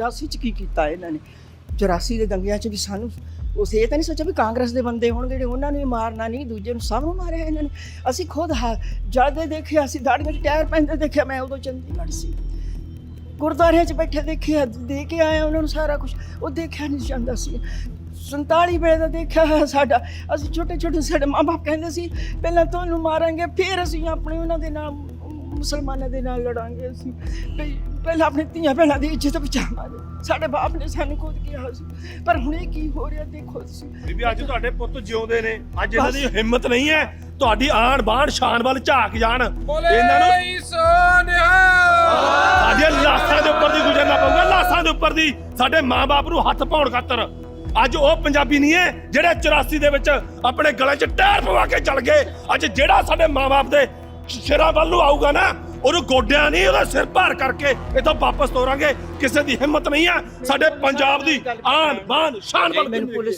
84 ਚ ਕੀ ਕੀਤਾ ਇਹਨਾਂ ਨੇ? 84 ਦੇ ਦੰਗਿਆਂ ਚ ਵੀ ਸਾਨੂੰ ਉਸ ਇਹ ਤਾਂ ਨਹੀਂ ਸੋਚਿਆ ਵੀ ਕਾਂਗਰਸ ਦੇ ਬੰਦੇ ਹੋਣਗੇ ਜਿਹੜੇ ਉਹਨਾਂ ਨੂੰ ਵੀ ਮਾਰਨਾ ਨਹੀਂ, ਦੂਜੇ ਨੂੰ ਸਭ ਨੂੰ ਮਾਰਿਆ ਇਹਨਾਂ ਨੇ। ਅਸੀਂ ਖੁਦ ਹਾ, ਜਦ ਦੇਖਿਆ, ਅਸੀਂ ਦਾੜੀਆਂ 'ਚ ਟਾਇਰ ਪੈਂਦੇ ਦੇਖਿਆ, ਮੈਂ ਉਦੋਂ ਚੰਡੀਗੜ੍ਹ ਸੀ। ਗੁਰਦੁਆਰਿਆਂ 'ਚ ਬੈਠੇ ਦੇਖਿਆ, ਦੇ ਕੇ ਆਇਆ ਉਹਨਾਂ ਨੂੰ ਸਾਰਾ ਕੁਝ ਉਹ ਦੇਖਿਆ ਨਹੀਂ ਜਾਂਦਾ ਸੀ। 47 ਵੇਲੇ ਦਾ ਦੇਖਿਆ ਹੋਇਆ ਸਾਡਾ। ਅਸੀਂ ਛੋਟੇ ਛੋਟੇ ਸਾਡੇ ਮਾਪੇ ਕਹਿੰਦੇ ਸੀ, ਪਹਿਲਾਂ ਤੁਹਾਨੂੰ ਮਾਰਾਂਗੇ, ਫਿਰ ਅਸੀਂ ਆਪਣੇ ਉਹਨਾਂ ਦੇ ਨਾਲ, ਮੁਸਲਮਾਨਾਂ ਦੇ ਨਾਲ ਲੜਾਂਗੇ ਅਸੀਂ। ਵੀ ਪਹਿਲਾਂ ਆਪਣੇ ਧੀਆਂ ਭੈਣਾਂ ਦੀ ਇੱਜ਼ਤ ਬਚਾਵਾਂਗੇ ਸਾਡੇ ਬਾਪ ਨੇ ਸਾਨੂੰ ਖੁਦ ਕਿਹਾ ਸੀ। ਪਰ ਹੁਣ ਇਹ ਕੀ ਹੋ ਰਿਹਾ ਦੇਖੋ ਤੁਸੀਂ। ਬੀਬੀ ਅੱਜ ਤੁਹਾਡੇ ਪੁੱਤ ਜਿਉਂਦੇ ਨੇ। ਅੱਜ ਇਹਨਾਂ ਦੀ ਹਿੰਮਤ ਨਹੀਂ ਹੈ ਤੁਹਾਡੀ ਆਣ ਬਾਣ ਸ਼ਾਨ ਵੱਲ ਝਾਕ ਜਾਣ। ਇਹਨਾਂ ਨੂੰ ਸਾਡੀਆਂ ਲਾਸਾਂ ਦੇ ਉੱਪਰ ਦੀ ਗੁਜ਼ਰਨਾ ਪਊਗਾ ਲਾਸਾਂ ਦੇ ਉੱਪਰ ਦੀ। ਸਾਡੇ ਮਾਂ-ਬਾਪ ਨੂੰ ਹੱਥ ਪਾਉਣ ਖਾਤਰ। ਅੱਜ ਉਹ ਪੰਜਾਬੀ ਨਹੀਂ ਹੈ ਜਿਹੜੇ 84 ਦੇ ਵਿੱਚ ਆਪਣੇ ਗਲੇ 'ਚ ਟਾਇਰ ਪਵਾ ਕੇ ਚੱਲ ਗਏ। ਅੱਜ ਜਿਹੜਾ ਸਾਡੇ ਮਾਂ-ਬਾਪ ਦੇ ਸਿਰਾਂ ਵੱਲ ਨੂੰ ਆਊਗਾ ਨਾ ਉਹਨੂੰ ਗੋਡਿਆਂ ਨਹੀਂ ਉਹਦਾ ਸਿਰ ਭਾਰ ਕਰਕੇ ਇਥੋਂ ਵਾਪਸ ਤੋਰਾਂਗੇ। ਕਿਸੇ ਦੀ ਹਿੰਮਤ ਨਹੀਂ ਹੈ। ਸਾਡੇ ਪੰਜਾਬ ਦੀ ਆਨ ਬਾਨ ਸ਼ਾਨ ਵੱਲ ਮੈਨੂੰ ਪੁਲਿਸ